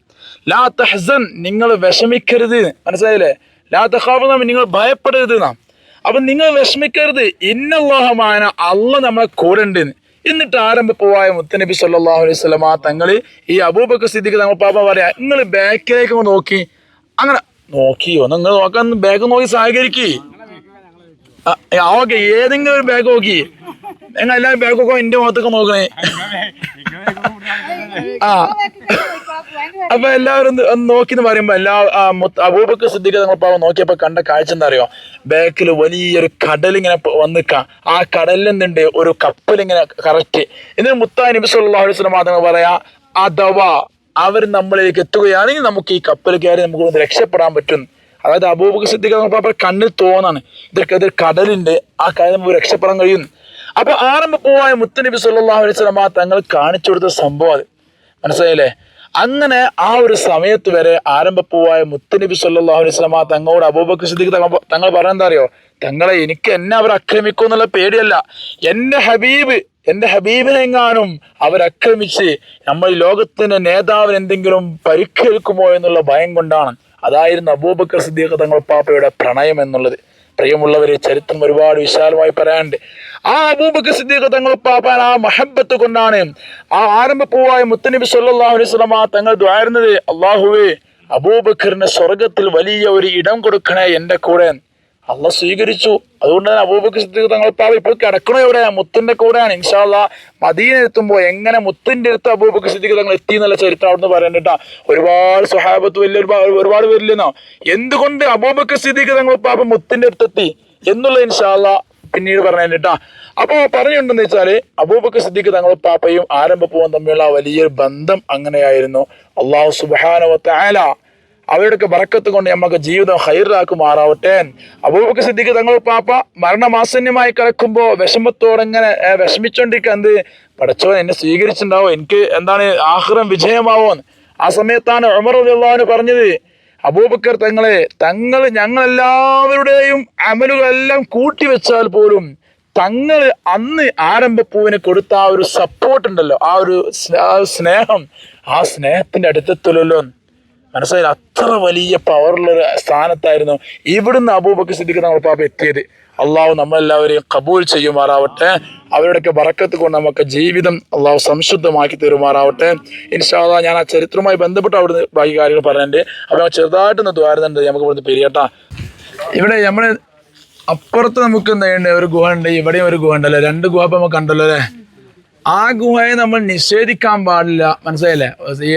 ലാ തഹ്സൻ നിങ്ങൾ വിഷമിക്കരുത്. മനസ്സിലായില്ലേ? ലാ തഖാഫ് എന്ന് നിങ്ങൾ ഭയപ്പെടരുത് നാം. അപ്പം നിങ്ങൾ വിഷമിക്കരുത്. ഇന്നല്ലാഹമാന അല്ല നമ്മളെ കൂടെ ഉണ്ട് എന്നിട്ട് ആരംഭപ്പൂവായ മുത്തനബി സല്ലാഹു അലൈഹി സ്വലമ തങ്ങൾ ഈ അബൂബക്കർ സ്ഥിതിക്ക് തങ്ങൾ പാപ്പ പറയാ നിങ്ങൾ ബാക്കിലേക്ക് നോക്കി. അങ്ങനെ നോക്കിയോ? നിങ്ങൾ നോക്കാൻ ബാഗ് നോക്കി സഹകരിക്കേ. ഓക്കെ ഏതെങ്കിലും ഒരു ബാഗ് നോക്കി. നിങ്ങൾ എല്ലാവരും ബാഗ് നോക്കുമ്പോൾ എന്റെ മുഖത്തൊക്കെ നോക്കണേ. അപ്പൊ എല്ലാവരും നോക്കി എന്ന് പറയുമ്പോ എല്ലാ അബൂബക്ക് സിദ്ദിഖ് നമ്മൾ പാവം നോക്കിയപ്പോ കണ്ട കാഴ്ച എന്താ അറിയോ? ബാക്കിൽ വലിയൊരു കടൽ ഇങ്ങനെ പ- ആ കടലിൽ നിന്നുണ്ട് ഒരു കപ്പൽ ഇങ്ങനെ കറക്റ്റ് എന്നിട്ട് മുത്താ നബി സല്ലല്ലാഹു അലൈഹി വസല്ലം പറയാ അഥവാ അവർ നമ്മളിലേക്ക് എത്തുകയാണെങ്കിൽ നമുക്ക് ഈ കപ്പൽ കയറി നമുക്ക് രക്ഷപ്പെടാൻ പറ്റും. അതായത് അബൂബക്കർ സിദ്ദീഖ് കണ്ണിൽ തോന്നാണ്. ഇതൊക്കെ കടലുണ്ട് ആ കടലിൽ നമുക്ക് രക്ഷപ്പെടാൻ കഴിയും. അപ്പൊ ആരംഭപ്പൂവായ മുത്തനബി സല്ലല്ലാഹു അലൈഹി വസല്ലം തങ്ങൾ കാണിച്ചു കൊടുത്ത സംഭവം അത്. മനസ്സിലായില്ലേ? അങ്ങനെ ആ ഒരു സമയത്ത് വരെ ആരംഭപ്പൂവായ മുത്തനബി സല്ലല്ലാഹു അലൈഹി വസല്ലമ തങ്ങളോട് അബൂബക്കർ സിദ്ദീഖ് തങ്ങൾ പറഞ്ഞെന്താ അറിയോ? തങ്ങളെ എനിക്ക് എന്നെ അവർ ആക്രമിക്കും എന്നുള്ള പേടിയല്ല. എന്റെ ഹബീബ് എന്റെ ഹബീബിനെ എങ്ങാനും അവരാക്രമിച്ച് നമ്മൾ ലോകത്തിന്റെ നേതാവിന് എന്തെങ്കിലും പരിക്കേൽക്കുമോ എന്നുള്ള ഭയം കൊണ്ടാണ്. അതായിരുന്നു അബൂബക്കർ സിദ്ദീഖ് തങ്ങൾ പാപ്പയുടെ പ്രണയം എന്നുള്ളത്. പ്രിയമുള്ളവരെ ചരിത്രം ഒരുപാട് വിശാലമായി പറയാനുണ്ട്. ആ അബൂബക്കർ സിദ്ദീഖ് തങ്ങൾ പാപ്പാൻ ആ മഹബത്ത് കൊണ്ടാണ് ആ ആരംഭ ആരംഭപ്പൂവായ മുത്തനബി സല്ലാഹു അലൈഹി വസല്ലമ തങ്ങൾ ദ്വാരുന്നത് അള്ളാഹുവേ അബൂബക്കറിന് സ്വർഗത്തിൽ വലിയ ഒരു ഇടം കൊടുക്കണേ എന്റെ കൂടെ. അള്ള സ്വീകരിച്ചു. അതുകൊണ്ട് തന്നെ അബൂബക്കർ സിദ്ദീഖ് തങ്ങൾ പാപ്പ ഇപ്പോൾ കിടക്കണോ എവിടെയാ മുത്തിന്റെ കൂടെയാണ്. ഇൻഷാല്ല മദീന എത്തുമ്പോൾ എങ്ങനെ മുത്തിന്റെ അടുത്ത് അബൂബക്കർ സിദ്ദീഖ് തങ്ങൾ എത്തി എന്നുള്ള ചരിത്രം അവിടുന്ന് കേട്ടാ. ഒരുപാട് സ്വഹാബത്ത് വലിയ ഒരുപാട് പേരില്ലെന്നോ? എന്തുകൊണ്ട് അബൂബക്കർ സിദ്ദീഖ് തങ്ങൾ പാപ്പ മുത്തിന്റെ അടുത്തെത്തി എന്നുള്ള ഇൻഷാല്ല പിന്നീട് പറഞ്ഞു കേട്ടാ. അപ്പൊ പറഞ്ഞിട്ടുണ്ടെന്ന് വെച്ചാൽ അബൂബക്കർ സിദ്ദീഖ് തങ്ങൾ പാപ്പയും ആരംഭപ്പൂവും തമ്മിലുള്ള വലിയൊരു ബന്ധം അങ്ങനെയായിരുന്നു. അള്ളാഹു സുബാനവത്ത ആല അവരുടെയൊക്കെ ബറക്കത്ത് കൊണ്ട് നമുക്ക് ജീവിതം ഹൈറാക്കുമാറാവട്ടെ. അബൂബക്കർ സിദ്ദീഖ് തങ്ങൾ പാപ്പ മരണമാസന്യമായി കിടക്കുമ്പോ വിഷമത്തോടെ ഇങ്ങനെ വിഷമിച്ചോണ്ടിരിക്കുക എന്ത് പഠിച്ചവൻ എന്നെ സ്വീകരിച്ചിട്ടുണ്ടാവോ? എനിക്ക് എന്താണ് ആഹ്റം വിജയമാവോ ആ സമയത്താണ് ഉമർ ഉള്ളവന് പറഞ്ഞത് അബൂബക്കർ തങ്ങളെ തങ്ങൾ ഞങ്ങളെല്ലാവരുടെയും അമലുകളെല്ലാം കൂട്ടി വെച്ചാൽ പോലും തങ്ങൾ അന്ന് ആരംഭപ്പൂവിന് കൊടുത്ത ആ ഒരു സപ്പോർട്ട് ഉണ്ടല്ലോ ആ ഒരു സ്നേഹം ആ സ്നേഹത്തിന്റെ അടുത്തെത്തില്ലല്ലോ മനസ്സിലായി അത്ര വലിയ പവറുള്ള ഒരു സ്ഥാനത്തായിരുന്നു ഇവിടുന്ന് അബൂബക്കർ സിദ്ദിഖ് നമ്മൾ പാപ്പ എത്തിയത്. അള്ളാഹു നമ്മളെല്ലാവരെയും കബൂൽ ചെയ്യുമാറാവട്ടെ. അവരുടെയൊക്കെ വറക്കത്ത് കൊണ്ട് നമുക്ക് ജീവിതം അള്ളാഹു സംശുദ്ധമാക്കി തരുമാറാവട്ടെ. ഇൻഷാല്ലാ ഞാൻ ആ ചരിത്രമായി ബന്ധപ്പെട്ട് അവിടുന്ന് ബാക്കി കാര്യങ്ങൾ പറഞ്ഞിട്ടുണ്ട്. അവിടെ ചെറുതായിട്ടൊന്ന് ദ്വാരുന്നുണ്ട് നമുക്ക് ഇവിടുന്ന് പിരിയട്ടാ. ഇവിടെ നമ്മൾ അപ്പുറത്ത് നമുക്ക് എന്താ ഒരു ഗുഹ ഉണ്ട്. ഇവിടെയും ഒരു ഗുഹ ഉണ്ടല്ലോ രണ്ട് ഗുഹ ഇപ്പൊ നമുക്ക് കണ്ടല്ലോ അല്ലേ? ആ ഗുഹയെ നമ്മൾ നിഷേധിക്കാൻ പാടില്ല. മനസ്സിലായില്ലേ?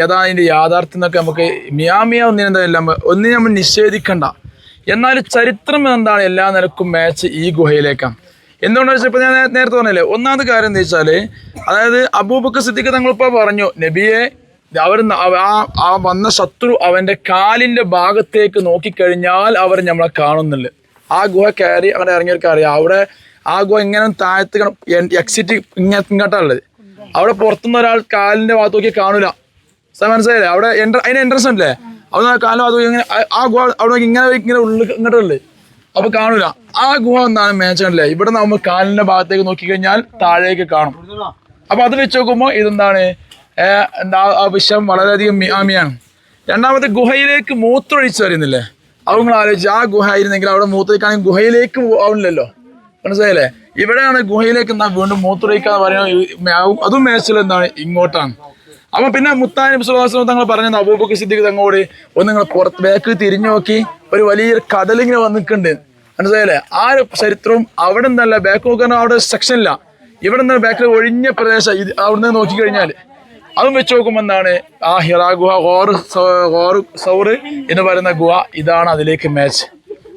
ഏതാ അതിന്റെ യാഥാർത്ഥ്യം എന്നൊക്കെ നമുക്ക് മിയാമിയ ഒന്നിനെന്തല്ല ഒന്നിനെ നമ്മൾ നിഷേധിക്കണ്ട. എന്നാൽ ചരിത്രം എന്താണ്? എല്ലാ നിരക്കും മാച്ച് ഈ ഗുഹയിലേക്കാണ്. എന്തുകൊണ്ടാണെന്ന് വെച്ചാൽ ഇപ്പോൾ ഞാൻ നേരത്തെ പറഞ്ഞില്ലേ ഒന്നാമത് കാര്യം എന്താ വെച്ചാൽ അതായത് അബൂബക്കർ സിദ്ദിഖ് തങ്ങളിപ്പോൾ പറഞ്ഞു നബിയെ അവർ ആ ആ വന്ന ശത്രു അവന്റെ കാലിന്റെ ഭാഗത്തേക്ക് നോക്കിക്കഴിഞ്ഞാൽ അവർ നമ്മളെ കാണുന്നില്ല ആ ഗുഹ കയറി അങ്ങനെ ഇറങ്ങിയവർക്ക് അറിയാം അവിടെ ആ ഗുഹ ഇങ്ങനെ താഴത്ത് എക്സിറ്റ് ഇങ്ങനെ ഇങ്ങോട്ടുള്ളത് അവിടെ പുറത്തുനിന്ന് ഒരാൾ കാലിന്റെ ഭാഗത്ത് നോക്കി കാണൂല. സാർ മനസ്സിലായില്ലേ? അവിടെ അതിന് എൻട്രൻസ് ഉണ്ടല്ലേ? അവിടെ കാലം നോക്കി ഇങ്ങനെ ആ- ഗോ അവിടെ നോക്കി ഇങ്ങനെ ഇങ്ങനെ ഉള്ളിൽ ഇങ്ങോട്ടുള്ളത് അപ്പൊ കാണൂല. ആ ഗുഹ എന്താണ് മാച്ച് ഇവിടെ നമ്മൾ കാലിന്റെ ഭാഗത്തേക്ക് നോക്കിക്കഴിഞ്ഞാൽ താഴേക്ക് കാണും. അപ്പൊ അത് വെച്ച് നോക്കുമ്പോൾ ഇതെന്താണ്? എന്താ ആ വിഷം വളരെയധികം മിയാമിയാണ് രണ്ടാമത്തെ ഗുഹയിലേക്ക് മൂത്രമൊഴിച്ച് അറിയുന്നില്ലേ അവങ്ങൾ ആലോചിച്ച് ആ ഗുഹ ആയിരുന്നെങ്കിൽ അവിടെ മൂത്രക്കാണെങ്കിൽ ഗുഹയിലേക്ക് ആവുന്നില്ലല്ലോ. മനസ്സിലായില്ലേ? ഇവിടെയാണ് ഗുഹയിലേക്ക് എന്താ വീണ്ടും മൂത്രമൊഴിക്കാന്ന് പറയുന്നത്. അതും മേച്ചിൽ എന്താണ്? ഇങ്ങോട്ടാണ്. അപ്പൊ പിന്നെ മുത്താനി സുഹാസം തങ്ങൾ പറഞ്ഞത് അബൂബക്കർ സിദ്ദിഖ് തങ്ങളോട് ഒന്ന് നിങ്ങൾ പുറത്ത് ബാക്കിൽ തിരിഞ്ഞു നോക്കി. ഒരു വലിയൊരു കടലിങ്ങനെ വന്നിട്ടുണ്ട്. മനസ്സിലായില്ലേ? ആ ഒരു ചരിത്രവും അവിടെ നിന്നല്ല. ബാക്ക് നോക്കാൻ അവിടെ സെക്ഷൻ ഇല്ല. ഇവിടെ നിന്ന് ബാക്കിൽ ഒഴിഞ്ഞ പ്രദേശം ഇത് അവിടെ നിന്ന് നോക്കിക്കഴിഞ്ഞാൽ അതും വെച്ച് നോക്കുമ്പോൾ എന്താണ്? ആ ഹിറാ ഗുഹ ഹോർ ഹോർ സൗറ് എന്ന് പറയുന്ന ഗുഹ ഇതാണ് അതിലേക്ക് മാച്ച്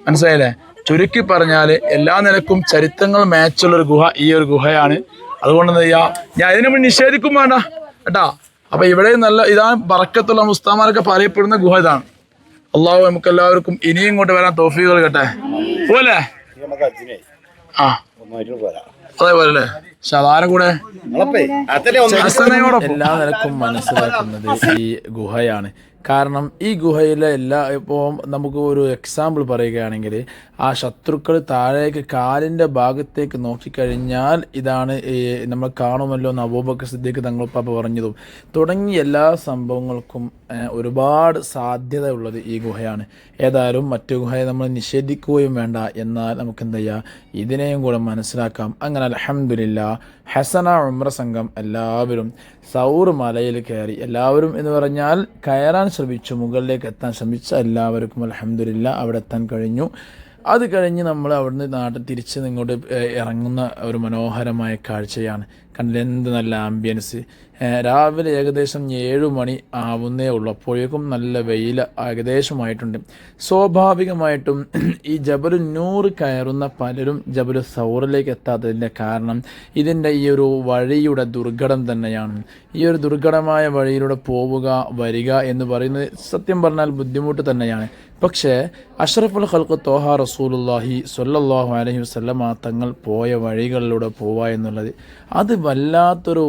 മനസ്സിലായില്ലേ? ചുരുക്കി പറഞ്ഞാൽ എല്ലാ നിലക്കും ചരിത്രങ്ങൾ മാച്ചുള്ള ഒരു ഗുഹ ഈ ഒരു ഗുഹയാണ്. അതുകൊണ്ട് എന്താ ചെയ്യാ? ഞാൻ ഇതിനെ മുന്നിൽ നിഷേധിക്കും വേണ്ട. കേട്ടാ? അപ്പൊ ഇവിടെ നല്ല ഇതാണ് ബറക്കത്തുള്ള മുസ്താമാരൊക്കെ പറയപ്പെടുന്ന ഗുഹ ഇതാണ്. അള്ളാഹു നമുക്ക് എല്ലാവർക്കും ഇനിയും ഇങ്ങോട്ട് വരാൻ തോഫികൾ കേട്ടെ പോലെ ആ. അതേപോലെ അല്ലേ കൂടെ? എല്ലാ നിലക്കും മനസ്സിലാക്കുന്നത് ഈ ഗുഹയാണ്. കാരണം ഈ ഗുഹയിലെ എല്ലാ ഇപ്പോൾ നമുക്ക് ഒരു എക്സാമ്പിൾ പറയുകയാണെങ്കിൽ ആ ശത്രുക്കൾ താഴേക്ക് കാലിന്റെ ഭാഗത്തേക്ക് നോക്കിക്കഴിഞ്ഞാൽ ഇതാണ് നമ്മൾ കാണുമല്ലോ എന്ന് അബൂബക്കർ തങ്ങൾ പാപ്പ പറഞ്ഞതും. തുടങ്ങിയ എല്ലാ സംഭവങ്ങൾക്കും ഒരുപാട് സാധ്യത ഉള്ളത് ഈ ഗുഹയാണ്. ഏതായാലും മറ്റു ഗുഹയെ നമ്മൾ നിഷേധിക്കുകയും വേണ്ട. എന്നാൽ നമുക്ക് എന്ത് ചെയ്യാം? ഇതിനെയും കൂടെ മനസ്സിലാക്കാം. അങ്ങനെ അലഹമില്ല ഹസന ഉമ്ര സംഘം എല്ലാവരും സൗർ മലയിൽ കയറി എല്ലാവരും എന്ന് പറഞ്ഞാൽ കയറാൻ ശ്രമിച്ചു മുകളിലേക്ക് എത്താൻ ശ്രമിച്ച എല്ലാവർക്കും അലഹമില്ല അവിടെ എത്താൻ കഴിഞ്ഞു. അത് കഴിഞ്ഞ് നമ്മൾ അവിടുന്ന് നാട്ടിൽ തിരിച്ച് ഇങ്ങോട്ട് ഇറങ്ങുന്ന ഒരു മനോഹരമായ കാഴ്ചയാണ്. കണ്ടില്ല എന്ത് നല്ല ആംബിയൻസ് രാവിലെ ഏകദേശം ഏഴ് മണി ആവുന്നേ ഉള്ളൂ. അപ്പോഴേക്കും നല്ല വെയിൽ ഏകദേശമായിട്ടുണ്ട്. സ്വാഭാവികമായിട്ടും ഈ ജബലു നൂറ് കയറുന്ന പലരും ജബലു സൗറിലേക്ക് എത്താത്തതിന്റെ കാരണം ഇതിന്റെ ഈ ഒരു വഴിയുടെ ദുർഘടം തന്നെയാണ്. ഈ ഒരു ദുർഘടമായ വഴിയിലൂടെ പോവുക വരിക എന്ന് പറയുന്നത് സത്യം പറഞ്ഞാൽ ബുദ്ധിമുട്ട് തന്നെയാണ്. പക്ഷേ അഷ്റഫുൽ ഖൽക്ക് തോഹ റസൂലുല്ലാഹി സൊല്ലാഹു അലഹി വസല്ലമ തങ്ങൾ പോയ വഴികളിലൂടെ പോവുക എന്നുള്ളത്. അത് വല്ലാത്തൊരു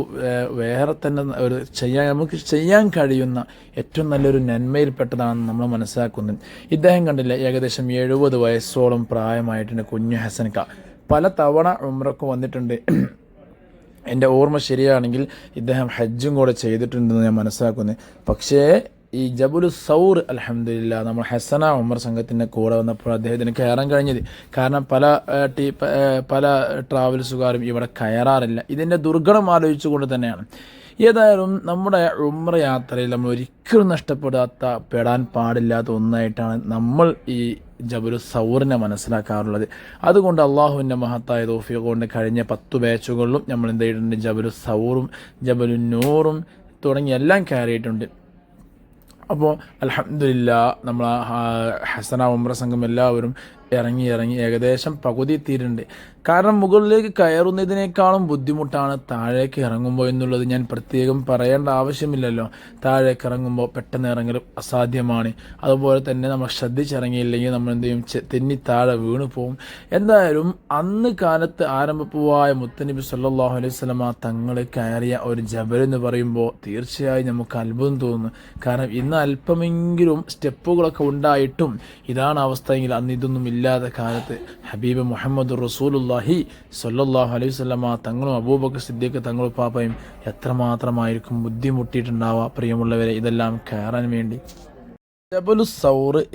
വേറെ തന്നെ ഒരു ചെയ്യാൻ നമുക്ക് ചെയ്യാൻ കഴിയുന്ന ഏറ്റവും നല്ലൊരു നന്മയിൽപ്പെട്ടതാണെന്ന് നമ്മൾ മനസ്സിലാക്കുന്നു. ഇദ്ദേഹം കണ്ടില്ല ഏകദേശം എഴുപത് വയസ്സോളം പ്രായമായിട്ടുണ്ട് കുഞ്ഞു ഹസൻക പല തവണ ഉമ്രക്ക് വന്നിട്ടുണ്ട്. എന്റെ ഓർമ്മ ശരിയാണെങ്കിൽ ഇദ്ദേഹം ഹജ്ജും കൂടെ ചെയ്തിട്ടുണ്ടെന്ന് ഞാൻ മനസ്സിലാക്കുന്നു. പക്ഷേ ഈ ജബുലു സൗർ അലഹമില്ല നമ്മൾ ഹസന ഉമർ സംഘത്തിന്റെ കൂടെ വന്നപ്പോൾ അദ്ദേഹത്തിന് കയറാൻ കഴിഞ്ഞത്. കാരണം പല ടീ പല ട്രാവൽസുകാരും ഇവിടെ കയറാറില്ല. ഇതിന്റെ ദുർഘടം ആലോചിച്ചുകൊണ്ട് തന്നെയാണ്. ഏതായാലും നമ്മുടെ ഉമ്ര യാത്രയിൽ നമ്മൾ ഒരിക്കലും നഷ്ടപ്പെടാത്ത പെടാൻ പാടില്ലാത്ത ഒന്നായിട്ടാണ് നമ്മൾ ഈ ജബലു സൗറിനെ മനസ്സിലാക്കാറുള്ളത്. അതുകൊണ്ട് അള്ളാഹുവിന്റെ മഹത്തായ തോഫിയ കൊണ്ട് കഴിഞ്ഞ പത്തു ബാച്ചുകളിലും നമ്മൾ എന്ത് ചെയ്തിട്ടുണ്ട്? ജബലു സൗറും ജബലു നൂറും തുടങ്ങി എല്ലാം കയറിയിട്ടുണ്ട്. അപ്പോൾ അലഹമില്ല നമ്മൾ ഹസന ഉമ്ര സംഘം എല്ലാവരും ഇറങ്ങി ഇറങ്ങി ഏകദേശം പകുതി എത്തിയിട്ടുണ്ട്. കാരണം മുകളിലേക്ക് കയറുന്നതിനേക്കാളും ബുദ്ധിമുട്ടാണ് താഴേക്ക് ഇറങ്ങുമ്പോൾ എന്നുള്ളത്. ഞാൻ പ്രത്യേകം പറയേണ്ട ആവശ്യമില്ലല്ലോ. താഴേക്ക് ഇറങ്ങുമ്പോൾ പെട്ടെന്ന് ഇറങ്ങലും അസാധ്യമാണ്. അതുപോലെ തന്നെ നമ്മൾ ശ്രദ്ധിച്ചിറങ്ങിയില്ലെങ്കിൽ നമ്മൾ എന്ത് ചെയ്യും? തെന്നി താഴെ വീണു പോകും എന്തായാലും അന്ന് കാലത്ത് ആരംഭപ്പുവായ മുത്തനബി സല്ലാഹു അലൈഹി സ്വലമ തങ്ങളെ കയറിയ ഒരു ജബൽ എന്ന് പറയുമ്പോൾ തീർച്ചയായും നമുക്ക് അത്ഭുതം തോന്നുന്നു. കാരണം ഇന്ന് അല്പമെങ്കിലും സ്റ്റെപ്പുകളൊക്കെ ഉണ്ടായിട്ടും ഇതാണ് അവസ്ഥയെങ്കിൽ അന്ന് ഇതൊന്നും ഇല്ലാത്ത കാലത്ത് ഹബീബ് മുഹമ്മദ് റസൂലുല്ലാഹി സല്ലല്ലാഹു അലൈഹി വസല്ലമ തങ്ങളും അബൂബക്കർ സിദ്ദീഖ് തങ്ങളും പാപ്പയും എത്രമാത്രമായിരിക്കും ബുദ്ധിമുട്ടിയിട്ടുണ്ടാവുക പ്രിയമുള്ളവരെ ഇതെല്ലാം കയറാൻ വേണ്ടി. ജബലു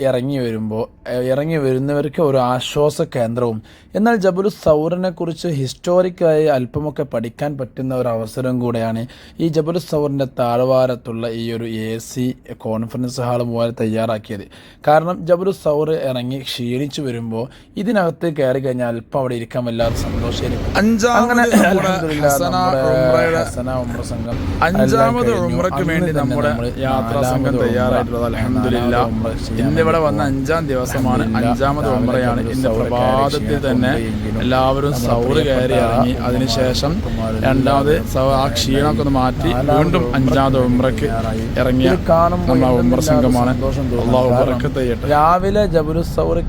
ഇറങ്ങി വരുമ്പോൾ ഇറങ്ങി വരുന്നവർക്ക് ഒരു ആശ്വാസ കേന്ദ്രവും. എന്നാൽ ജബലു സൗറിനെ കുറിച്ച് ഹിസ്റ്റോറിക്കായി അല്പമൊക്കെ പഠിക്കാൻ പറ്റുന്ന ഒരു അവസരം കൂടെയാണ് ഈ ജബലു സൗറിന്റെ താഴ്വാരത്തുള്ള ഈ ഒരു എ സി കോൺഫറൻസ് ഹാൾ പോലെ തയ്യാറാക്കിയത്. കാരണം ജബലു ഇറങ്ങി ക്ഷീണിച്ചു വരുമ്പോൾ ഇതിനകത്ത് കയറി കഴിഞ്ഞാൽ അല്പം അവിടെ ഇരിക്കാൻ വല്ലാത്ത സന്തോഷമായിരിക്കും. അങ്ങനെ ഹസന ഉംറ സംഘം അഞ്ചാമത് വേണ്ടി നമ്മുടെ യാത്രാ സംഘം തയ്യാറായിട്ടുള്ളത് അലഹമില്ല ഉംറ ഇന്നിവിടെ വന്ന അഞ്ചാം ദിവസമാണ്. അഞ്ചാമത് ഒമ്പറയാണ് ഇന്ന് പ്രഭാതത്തിൽ തന്നെ എല്ലാവരും സൗറ് കയറി ഇറങ്ങി. അതിനുശേഷം രണ്ടാമത് ആ ക്ഷീണമൊക്കെ ഒന്ന് മാറ്റി വീണ്ടും അഞ്ചാമത് ഉംറയ്ക്ക് ഇറങ്ങിയ നമ്മളെ സംഘമാണ്. അള്ളാഹു ചെയ്യട്ടെ രാവിലെ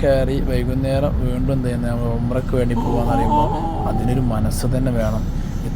കയറി വൈകുന്നേരം വീണ്ടും തന്നെ നമ്മൾ വേണ്ടി പോകാന്ന് പറയുമ്പോൾ അതിനൊരു മനസ്സ് തന്നെ വേണം.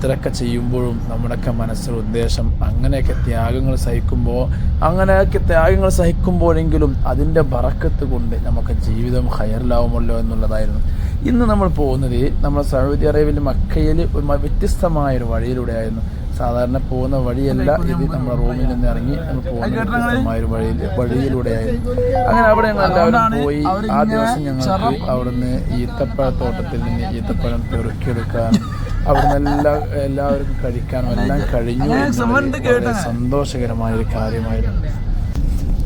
ഇത്രയൊക്കെ ചെയ്യുമ്പോഴും നമ്മുടെയൊക്കെ മനസ്സിൽ ഉദ്ദേശം അങ്ങനെയൊക്കെ ത്യാഗങ്ങൾ സഹിക്കുമ്പോൾ അങ്ങനെയൊക്കെ ത്യാഗങ്ങൾ സഹിക്കുമ്പോഴെങ്കിലും അതിന്റെ ബറക്കത്ത് കൊണ്ട് നമുക്ക് ജീവിതം ഹയറിലാവുമല്ലോ എന്നുള്ളതായിരുന്നു. ഇന്ന് നമ്മൾ പോകുന്നത് നമ്മൾ സൗദി അറേബ്യയിൽ മക്കയിൽ വ്യത്യസ്തമായ ഒരു വഴിയിലൂടെയായിരുന്നു. സാധാരണ പോകുന്ന വഴിയല്ല ഇത് നമ്മുടെ റൂമിൽ നിന്ന് ഇറങ്ങി നമ്മൾ പോകുന്ന വ്യത്യസ്തമായ ഒരു വഴിയിൽ വഴിയിലൂടെയായിരുന്നു. അങ്ങനെ അവിടെ ഞങ്ങൾ എല്ലാവരും പോയി ആ ദിവസം ഞങ്ങൾക്ക് അവിടുന്ന് ഈത്തപ്പഴത്തോട്ടത്തിൽ നിന്ന് ഈത്തപ്പഴം പെറുക്കിയെടുക്കാനും അവിടുന്ന് എല്ലാ എല്ലാവർക്കും കഴിക്കാനും എല്ലാം കഴിഞ്ഞു സന്തോഷകരമായ ഒരു കാര്യമായിരുന്നു.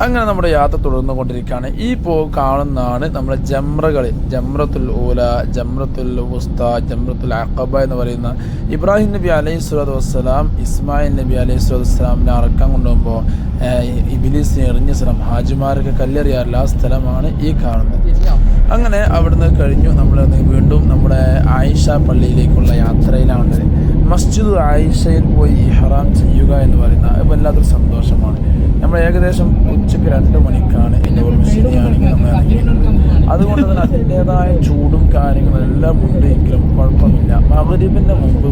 അങ്ങനെ നമ്മുടെ യാത്ര തുടർന്നു കൊണ്ടിരിക്കുകയാണ് ഈ പോ കാണുന്നതാണ് നമ്മുടെ ജമ്രകൾ ജമ്രത്തുൽ ഊല ജമ്രത്തുൽ ഉസ്ത ജമ്രത്തുൽ അഖബ എന്ന് പറയുന്ന ഇബ്രാഹിം നബി അലൈഹി സ്വലാത്തു വസ്സലാം ഇസ്മായിൽ നബി അലൈഹി സ്വലാത്തു വസ്സലാമിനെ അറക്കാൻ കൊണ്ടുപോകുമ്പോൾ ഇബിലീസിനെ എറിഞ്ഞ സ്ഥലം ഹാജിമാരൊക്കെ കല്ലെറിയാറില്ല ആ സ്ഥലമാണ് ഈ കാണുന്നത്. അങ്ങനെ അവിടുന്ന് കഴിഞ്ഞു. നമ്മൾ വീണ്ടും നമ്മുടെ ആയിഷ പള്ളിയിലേക്കുള്ള യാത്രയിലാണ്. മസ്ജിദ് ആയിഷയിൽ പോയി ഇഹ്റാം ചെയ്യുക എന്ന് പറയുന്ന വല്ലാത്തൊരു സന്തോഷമാണ്. നമ്മൾ ഏകദേശം ഉച്ചയ്ക്ക് രണ്ട് മണിക്കാണ് എന്നോട് ശരിയാണെങ്കിൽ നമ്മൾ അതുകൊണ്ട് തന്നെ അതിന്റെതായ ചൂടും കാര്യങ്ങളും എല്ലാം ഉണ്ട് എങ്കിലും കുഴപ്പമില്ല മകരീബിന്റെ മുമ്പ്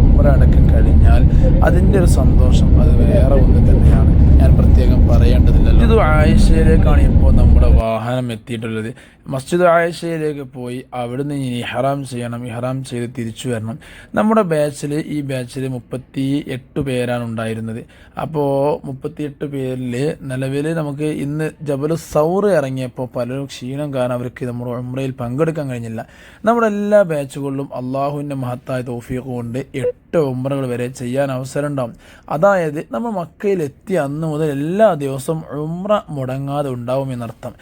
ഉമ്ര അടക്കം കഴിഞ്ഞാൽ അതിന്റെ ഒരു സന്തോഷം അത് വേറെ ഒന്ന് തന്നെയാണ്. ഞാൻ പ്രത്യേകം പറയേണ്ടതില്ലല്ലോ. മസ്ജിദ് ആയിഷയിലേക്കാണ് ഇപ്പോൾ നമ്മുടെ വാഹനം എത്തിയിട്ടുള്ളത്. മസ്ജിദ് ആയിഷയിലേക്ക് പോയി അവിടുന്ന് ഇനി ഇഹ്റാം ചെയ്യണം. ഇഹ്റാം ചെയ്ത് തിരിച്ചു വരണം. നമ്മുടെ ബാച്ചിൽ ഈ ബാച്ചിൽ മുപ്പത്തി എട്ട് പേരാണ് ഉണ്ടായിരുന്നത്. അപ്പോൾ മുപ്പത്തിയെട്ട് പേരിൽ നിലവിൽ നമുക്ക് ഇന്ന് ജബൽ സൗർ ഇറങ്ങിയപ്പോൾ പലരും ക്ഷീണം കാരണം അവർക്ക് നമ്മുടെ ഉമ്രയിൽ പങ്കെടുക്കാൻ കഴിഞ്ഞില്ല. നമ്മുടെ എല്ലാ ബാച്ചുകളിലും അള്ളാഹുവിന്റെ മഹത്തായ തോഫിയൊക്കെ കൊണ്ട് എട്ട് ഉമ്രകൾ വരെ ചെയ്യാൻ അവസരം ഉണ്ടാവും അതായത് നമ്മൾ മക്കയിൽ എത്തിയ അന്ന് മുതൽ എല്ലാ ദിവസവും ഉമ്ര മുടങ്ങാതെ ഉണ്ടാവും എന്നർത്ഥം.